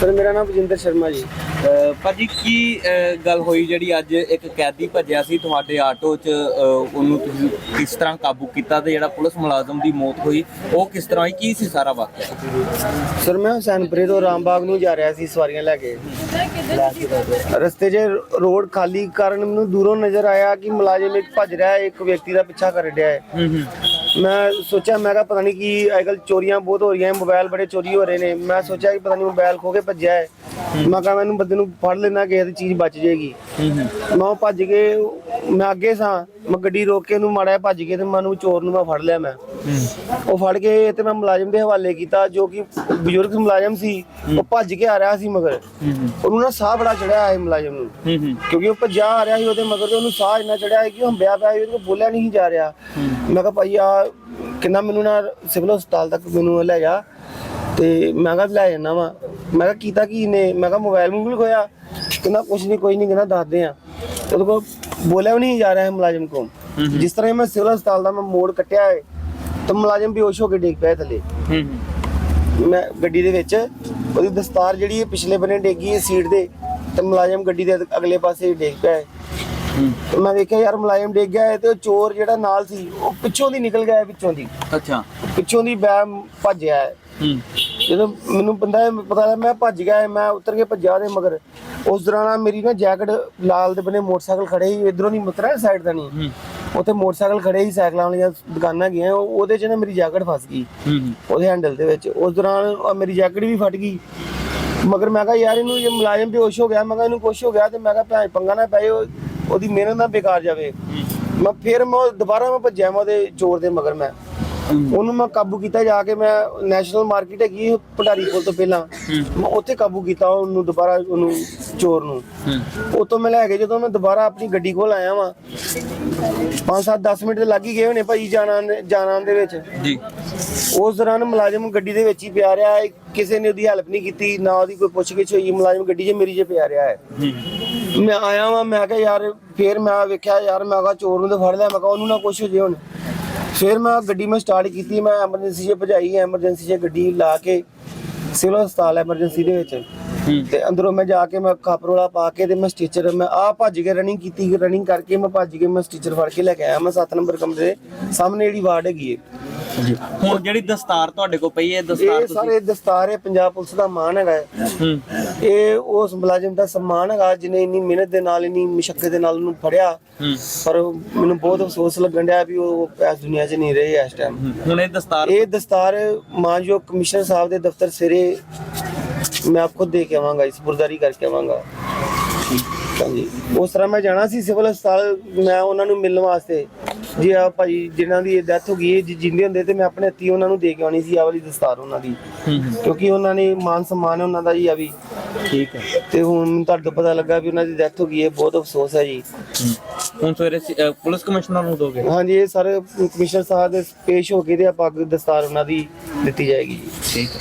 Sir ਮੇਰਾ ਨਾਮ ਵਜਿੰਦਰ ਸ਼ਰਮਾ ਜੀ। ਅਹ ਭਾਜੀ ਕੀ ਅਹ ਗੱਲ ਹੋਈ ਜਿਹੜੀ ਅੱਜ ਇੱਕ ਕੈਦੀ ਭੱਜਿਆ ਸੀ ਤੁਹਾਡੇ ਆਟੋ 'ਚ ਅਹ ਉਹਨੂੰ ਤੁਸੀਂ ਕਿਸ ਤਰ੍ਹਾਂ ਕਾਬੂ ਕੀਤਾ ਤੇ ਜਿਹੜਾ ਪੁਲਿਸ ਮੁਲਾਜ਼ਮ ਦੀ ਮੌਤ ਹੋਈ ਉਹ ਕਿਸ ਤਰ੍ਹਾਂ ਹੋਈ ਕੀ ਸੀ ਸਾਰਾ ਵਾਕਿਆ? ਸਰ ਮੈਂ ਹੁਸੈਨਪੁਰੇ ਤੋਂ ਰਾਮਬਾਗ ਨੂੰ ਜਾ ਰਿਹਾ ਸੀ ਸਵਾਰੀਆਂ ਲੈ ਕੇ। ਰਸਤੇ 'ਚ ਰੋਡ ਖਾਲੀ ਕਾਰਨ ਮੈਨੂੰ ਦੂਰੋਂ ਨਜ਼ਰ ਆਇਆ ਕਿ ਮੁਲਾਜ਼ਮ ਇੱਕ ਭੱਜ ਰਿਹਾ ਹੈ ਇੱਕ ਵਿਅਕਤੀ ਦਾ ਪਿੱਛਾ ਕਰ ਰਿਹਾ ਹੈ। ਹੂੰ ਹੂੰ। ਮੈਂ ਸੋਚਿਆ ਮੈਂ ਕਿਹਾ ਪਤਾ ਨਹੀਂ ਕੀ ਅੱਜਕੱਲ ਚੋਰੀਆਂ ਬਹੁਤ ਹੋ ਰਹੀਆਂ ਮੋਬਾਈਲ ਬੜੇ ਚੋਰੀ ਹੋ ਰਹੇ ਨੇ। ਮੈਂ ਸੋਚਿਆ ਕਿ ਪਤਾ ਨਹੀਂ ਮੋਬਾਈਲ ਖੋ ਕੇ ਭੱਜਿਆ ਹੈ। ਮੈਂ ਕਿਹਾ ਮੈਨੂੰ ਬੰਦੇ ਨੂੰ ਫੜ ਲੈਣਾ ਕਿਸੇ ਦੀ ਚੀਜ਼ ਬਚ ਜਾਏਗੀ। ਹੂੰ ਹੂੰ। ਮੈਂ ਉਹ ਭੱਜ ਕੇ ਮੈਂ ਅੱਗੇ ਸਾਂ ਮੈਂ ਗੱਡੀ ਰੋਕ ਕੇ ਉਹਨੂੰ ਮਾੜਾ ਭੱਜ ਕੇ ਤੇ ਮੈਂ ਉਹਨੂੰ ਚੋਰ ਨੂੰ ਮੈਂ ਫੜ ਲਿਆ ਮੈਂ। ਉਹ ਫੜ ਕੇ ਤੇ ਮੈਂ ਮੁਲਾਜ਼ਮ ਦੇ ਹਵਾਲੇ ਕੀਤਾ ਜੋ ਕਿ ਬਜ਼ੁਰਗ ਮੁਲਾਜ਼ਮ ਸੀ ਉਹ ਭੱਜ ਕੇ ਆ ਰਿਹਾ ਸੀ ਮਗਰ। ਉਹਨੂੰ ਨਾ ਸਾਹ ਬੜਾ ਚੜਿਆ ਹੈ ਮੁਲਾਜ਼ਮ ਨੂੰ। ਕਿਉਂਕਿ ਉਹ ਭੱਜਾ ਆ ਰਿਹਾ ਸੀ ਉਹਦੇ ਮਗਰ ਤੇ ਉਹਨੂੰ ਸਾਹ ਇੰਨਾ ਚੜਿਆ ਹੈ ਕਿ ਉਹ ਹੰਬਿਆ ਪਿਆ ਸੀ ਉਹਦੇ ਕੋਲ ਬੋਲਿਆ ਨਹੀਂ ਜਾ ਰਿਹਾ। ਮੈਂ ਕਿਹਾ ਭਾਈ ਆ ਕਿੰਨਾ ਮੈਨੂੰ ਨਾ ਸਿਵਲ ਹਸਪਤਾਲ ਤੱਕ ਮੈਨੂੰ ਲੈ ਜਾ। ਤੇ ਮੈਂ ਕਿਹਾ ਲੈ ਜਾਣਾ ਵਾ। ਮੈਂ ਕਿਹਾ ਕੀਤਾ ਕੀ ਨੇ? ਮੈਂ ਕਿਹਾ ਮੋਬਾਈਲ ਮੂਬਲ ਖੋਇਆ ਕਹਿੰਦਾ ਕੁਛ ਨਹੀਂ ਕੋਈ ਨਹੀਂ ਕਹਿੰਦਾ ਦੱਸਦੇ ਆ। ਉਹਦੇ ਕੋਲ ਬੋਲਿਆ ਵੀ ਨਹੀਂ ਜਾ ਰਿਹਾ ਹੈ ਮੁਲਾਜ਼ਮ ਕੋ ਜਿਸ ਤਰ੍ਹਾਂ ਹੀ ਮੈਂ ਸਿਵਲ ਹਸਪਤਾਲ ਦਾ ਮੈਂ ਮੋੜ ਕੱਟਿਆ ਹੈ ਤਾਂ ਮੁਲਾਜ਼ਮ ਬੇਹੋਸ਼ ਹੋ ਕੇ ਡਿੱਗ ਪਿਆ ਥੱਲੇ। ਮੈਂ ਗੱਡੀ ਦੇ ਵਿੱਚ ਉਹਦੀ ਦਸਤਾਰ ਜਿਹੜੀ ਹੈ ਪਿਛਲੇ ਬੰਨੇ ਡੇਗੀ ਸੀਟ ਦੇ ਤੇ ਮੁਲਾਜ਼ਮ ਗੱਡੀ ਦੇ ਅਗਲੇ ਪਾਸੇ ਡੇਗ ਪਿਆ ਹੈ। ਤੇ ਮੈਂ ਵੇਖਿਆ ਯਾਰ ਮੁਲਾਜ਼ਮ ਡੇਗ ਗਿਆ ਹੈ ਤੇ ਉਹ ਚੋਰ ਜਿਹੜਾ ਨਾਲ ਸੀ ਉਹ ਪਿੱਛੋਂ ਦੀ ਨਿਕਲ ਗਿਆ ਹੈ ਪਿੱਛੋਂ ਦੀ। ਅੱਛਾ। ਪਿੱਛੋਂ ਦੀ ਬੈ ਭੱਜਿਆ ਹੂੰ। ਜਦੋਂ ਮੈਨੂੰ ਬੰਦਾ ਪਤਾ ਲੱਗਾ ਮੈਂ ਭੱਜ ਗਿਆ ਮੈਂ ਉਤਰ ਕੇ ਭੱਜਿਆ ਉਹਦੇ ਮਗਰ। ਉਸ ਦੌਰਾਨ ਮੇਰੀ ਨਾ ਜੈਕਟ ਲਾਲ ਦੇ ਬੰਨੇ ਮੋਟਰਸਾਈਕਲ ਖੜੇ ਸੀ ਇਧਰੋਂ ਨਹੀਂ ਮੁਤਰਿਆ ਸਾਈਡ ਦਾ ਨਹੀਂ। ਉੱਥੇ ਮੋਟਰਸਾਈਕਲ ਖੜੇ ਸੀ ਸਾਈਕਲਾਂ ਵਾਲੀਆਂ ਦੁਕਾਨਾਂ ਗਈਆਂ ਉਹ- ਉਹਦੇ 'ਚ ਨਾ ਮੇਰੀ ਜੈਕਟ ਫਸ ਗਈ। ਉਹਦੇ ਹੈਂਡਲ ਦੇ ਵਿੱਚ। ਉਸ ਦੌਰਾਨ ਮੇਰੀ ਜੈਕਟ ਵੀ ਫਟ ਗਈ। ਮਗਰ ਮੈਂ ਕਿਹਾ ਯਾਰ ਇਹਨੂੰ ਜੇ ਮੁਲਾਜ਼ਮ ਬੇਹੋਸ਼ ਹੋ ਗਿਆ ਮੈਂ ਕਿਹਾ ਇਹਨੂੰ ਕੁਛ ਹੋ ਗਿਆ ਤੇ ਮੈਂ ਕਿਹਾ ਭੈਣ ਪੰਗਾ ਨਾ ਪਏ ਉਹ- ਉਹਦੀ ਮਿਹਨਤ ਨਾ ਬੇਕਾਰ ਜਾਵੇ। ਮੈਂ ਫਿਰ ਮੈਂ ਉਹ- ਦੁਬਾਰਾ ਮੈਂ ਭੱਜਿਆ ਮੈਂ ਉਹਦੇ ਚੋਰ ਦੇ ਮਗਰ ਮੈਂ। ਉਹਨੂੰ ਮੈਂ ਕਾਬੂ ਕੀਤਾ ਜਾ ਕੇ ਮੈਂ ਨੈਸ਼ਨਲ ਮਾਰਕੀਟ ਹੈਗੀ ਪਟਾਰੀ ਪੁਲ ਤੋਂ ਪਹਿਲਾਂ। ਮੈਂ ਉੱਥੇ ਕਾਬੂ ਕੀਤਾ ਉਹਨੂੰ ਦੁਬਾਰਾ ਉਹਨੂੰ ਚੋਰ ਨੂੰ। ਉਤੋਂ ਮੈਂ ਲੈ ਕੇ ਜਦੋਂ ਮੈਂ ਦੁਬਾਰਾ ਆਪਣੀ ਗੱਡੀ ਕੋਲ ਆਇਆ ਵਾਂ 5-7 10 ਮਿੰਟ ਲੱਗ ਹੀ ਗਏ ਹੋਣੇ ਭਾਈ ਜਾਣਾ ਜਾਣਾ ਦੇ ਵਿੱਚ। ਜੀ। ਉਸ ਦੌਰਾਨ ਮੁਲਾਜ਼ਮ ਗੱਡੀ ਦੇ ਵਿੱਚ ਹੀ ਪਿਆ ਰਿਹਾ ਹੈ ਕਿਸੇ ਨੇ ਉਹਦੀ ਹੈਲਪ ਨਹੀਂ ਕੀਤੀ ਨਾ ਉਹਦੀ ਕੋਈ ਪੁੱਛਗਿੱਛ ਹੋਈ ਮੁਲਾਜ਼ਮ ਗੱਡੀ 'ਚ ਮੇਰੀ 'ਚ ਪਿਆ ਰਿਹਾ ਹੈ। ਹੂੰ। ਮੈਂ ਆਇਆ ਵਾਂ ਮੈਂ ਕਿਹਾ ਯਾਰ ਫੇਰ ਮੈਂ ਵੇਖਿਆ ਯਾਰ ਮੈਂ ਕਿਹਾ ਚੋਰ ਨੂੰ ਤੇ ਫੜ ਲਿਆ ਮੈਂ ਕਿਹਾ ਉਹਨੂੰ ਨਾ ਕੁਛ ਹੋ ਜੇ ਹੁਣ। ਫਿਰ ਮੈਂ ਗੱਡੀ ਮੈਂ ਸਟਾਰਟ ਕੀਤੀ, ਮੈਂ ਐਮਰਜੈਂਸੀ 'ਚ ਭਜਾਈ ਐਮਰਜੈਂਸੀ 'ਚ ਗੱਡੀ ਲਾ ਕੇ ਸਿਵਲ ਹਸਪਤਾਲ ਐਮਰਜੈਂਸੀ ਦੇ ਵਿੱਚ। ਤੇ ਅੰਦਰੋਂ ਮੈਂ ਜਾ ਕੇ ਮੈਂ ਕਾਪਰੋਲਾ ਪਾ ਕੇ ਤੇ ਮੈਂ ਸਟੀਚਰ ਮੈਂ ਆ ਭੱਜ ਕੇ ਰਨਿੰਗ ਕੀਤੀ ਰਨਿੰਗ ਕਰਕੇ ਮੈਂ ਭੱਜ ਕੇ ਮੈਂ ਸਟੀਚਰ ਫੜ ਕੇ ਲੈ ਕੇ ਆਇਆ। ਮੈਂ 7 ਨੰਬਰ ਕਮਰੇ ਦੇ ਸਾਹਮਣੇ ਜਿਹੜੀ ਵਾਰਡ ਹੈਗੀ ਹੈ ਜੀ। ਹੁਣ ਜਿਹੜੀ ਦਸਤਾਰ ਤੁਹਾਡੇ ਕੋਲ ਪਈ ਹੈ ਦਸਤਾਰ ਇਹ ਸਾਰੇ ਦਸਤਾਰ ਹੈ ਪੰਜਾਬ ਪੁਲਿਸ ਦਾ ਮਾਣ ਹੈਗਾ ਹੈ। ਹੂੰ। ਇਹ ਉਸ ਮੁਲਾਜ਼ਮ ਦਾ ਸਨਮਾਨ ਹੈਗਾ ਜਿਹਨੇ ਇੰਨੀ ਮਿਹਨਤ ਦੇ ਨਾਲ ਇੰਨੀ ਮੁਸ਼ਕਲ ਦੇ ਨਾਲ ਉਹਨੂੰ ਫੜਿਆ। ਹੂੰ। ਪਰ ਮੈਨੂੰ ਬਹੁਤ ਅਫਸੋਸ ਲੱਗਣ ਡਿਆ ਵੀ ਉਹ ਇਸ ਦੁਨੀਆ 'ਚ ਨਹੀਂ ਰਹੇ ਇਸ ਟਾਈਮ। ਹੁਣ ਇਹ ਦਸਤਾਰ ਇਹ ਦਸਤਾਰ ਮਾਨਯੋਗ ਕਮਿਸ਼ਨਰ ਸਾਹਿਬ ਦੇ ਦਫ਼ਤਰ ਸਿਰੇ ਮੈਂ ਆਪ ਖੁਦ ਦੇ ਕੇ ਆਵਾਂਗਾ ਇਸ ਬੁਰਦਾਰੀ ਕਰਕੇ ਆਵਾਂਗਾ। ਹਾਂਜੀ। ਉਸ ਤਰ੍ਹਾਂ ਮੈਂ ਜਾਣਾ ਸੀ ਸਿਵਲ ਹਸਪਤਾਲ ਮੈਂ ਉਹਨਾਂ ਨੂੰ ਮਿਲਣ ਵਾਸਤੇ। ਜੀ ਆ ਭਾਈ ਜਿਨ੍ਹਾਂ ਦੀ ਡੈਥ ਹੋ ਗਈ ਹੈ ਜੇ ਜਿੰਦੇ ਹੁੰਦੇ ਤੇ ਮੈਂ ਆਪਣੇ ਹੱਥੀਂ ਉਹਨਾਂ ਨੂੰ ਦੇ ਕੇ ਆਉਣੀ ਸੀ ਆ ਵਾਲੀ ਦਸਤਾਰ ਉਹਨਾਂ ਦੀ। ਕਿਉਂਕਿ ਉਹਨਾਂ ਨੇ ਮਾਨ ਸਨਮਾਨ ਹੈ ਉਹਨਾਂ ਦਾ ਜੀ ਆ ਵੀ। ਠੀਕ ਹੈ। ਤੇ ਹੁਣ ਮੈਨੂੰ ਤੁਹਾਡੇ ਤੋਂ ਪਤਾ ਲੱਗਾ ਵੀ ਉਹਨਾਂ ਦੀ ਡੈਥ ਹੋ ਗਈ ਹੈ ਬਹੁਤ ਅਫਸੋਸ ਹੈ ਜੀ। ਹੂੰ। ਹੁਣ ਸਵੇਰੇ ਪੁਲਿਸ ਕਮਿਸ਼ਨਰ ਨੂੰ ਦੋਗੇ? ਹਾਂਜੀ ਇਹ ਸਾਰੇ ਕਮਿਸ਼ਨਰ ਸਾਹਿਬ ਦੇ ਪੇਸ਼ ਹੋ ਕੇ ਤੇ ਆਪਾਂ ਅੱਗੇ ਦਸਤਾਰ ਉਹਨਾਂ ਦੀ ਦਿੱਤੀ ਜਾਏਗੀ ਜੀ। ਠੀਕ ਹੈ।